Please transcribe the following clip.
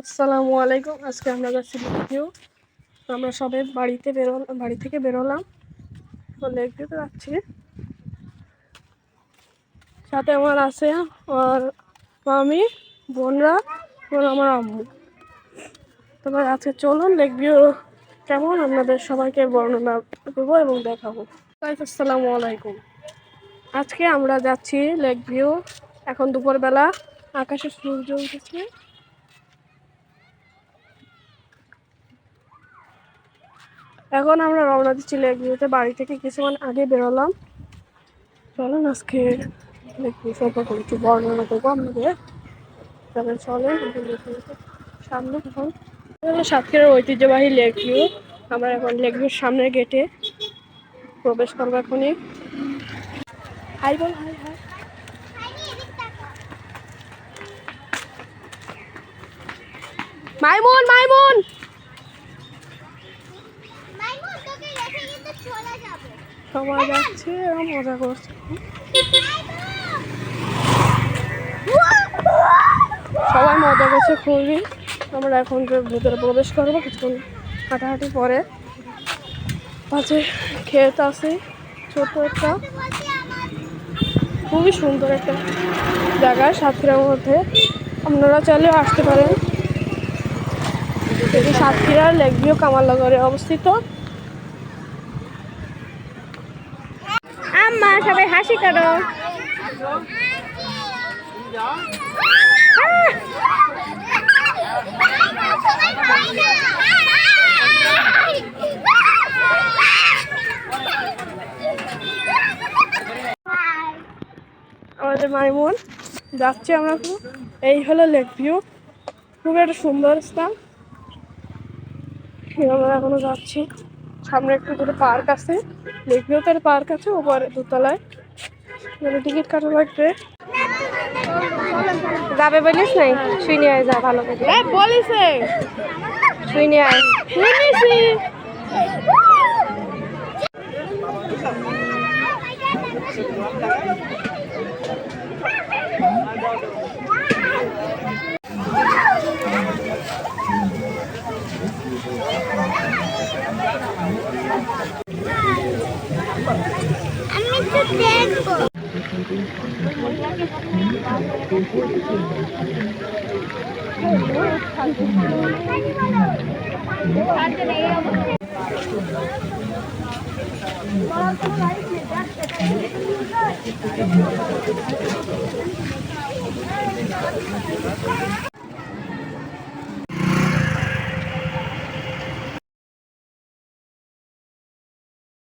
আসসালামু আলাইকুম। আজকে আমরা যাচ্ছি ভিডিও আমরা সবাই বাড়িতে বেরো বাড়ি থেকে বেরোলাম। লেক ভিউতে যাচ্ছি। সাথে আমার আছে আর মামি, বোনরা, এবং আমার আম্মু। তোমার আজকে চলুন লেক ভিউ কেমন? আপনাদের সবাইকে বর্ণনা করব এবং দেখাবো। আসসালামু আলাইকুম। আজকে আমরা যাচ্ছি লেক ভিউ। এখন দুপুরবেলা আকাশে সূর্য উঠেছে। এখন আমরা রওনা দিচ্ছি লেক বাড়ি থেকে কিছুক্ষণ আগে বেরোলাম। চলেন আজকে লেক ভিউ সম্পর্কে একটু বর্ণনা করব আপনাদের। তাহলে চলেন সামনে এটা সাতক্ষীরার ঐতিহ্যবাহী লেক ভিউ। আমরা এখন লেক ভিউর সামনের গেটে প্রবেশ করব এখনই। হাই বল, হাই হাই। মাইমুন মাইমুন! সবাই যাচ্ছে মজা করছে। সবাই মজা করছে খুবই। আমরা এখন ভিতরে প্রবেশ করব কিছুক্ষণ হাঁটাহাঁটি পরে। পাশে ক্ষেত আছে ছোট একটা। খুবই সুন্দর একটা জায়গা সাতক্ষীরার মধ্যে। আপনারা চাইলেও আসতে পারেন। এটি সাতক্ষীরার লেকভিউ কামারনগরে অবস্থিত। আম্মা সবাই হাসি কাটো আমাদের মাইমুন যাচ্ছি আমরা খুব। এই হলো লেক ভিউ। খুব একটা সুন্দর স্থান। এখনও যাচ্ছি। সামনে একটু দূরে পার্ক আছে। লেক ভিউতে পার্ক আছে উপরে দোতলায়। টিকিট কাটা লাগবে। যাবে বলিস নাই? শুই নিয়ে আয় যা ভালো করে। বলিছে শুই নিয়ে আয়। শুনেছি আমি তো দেখব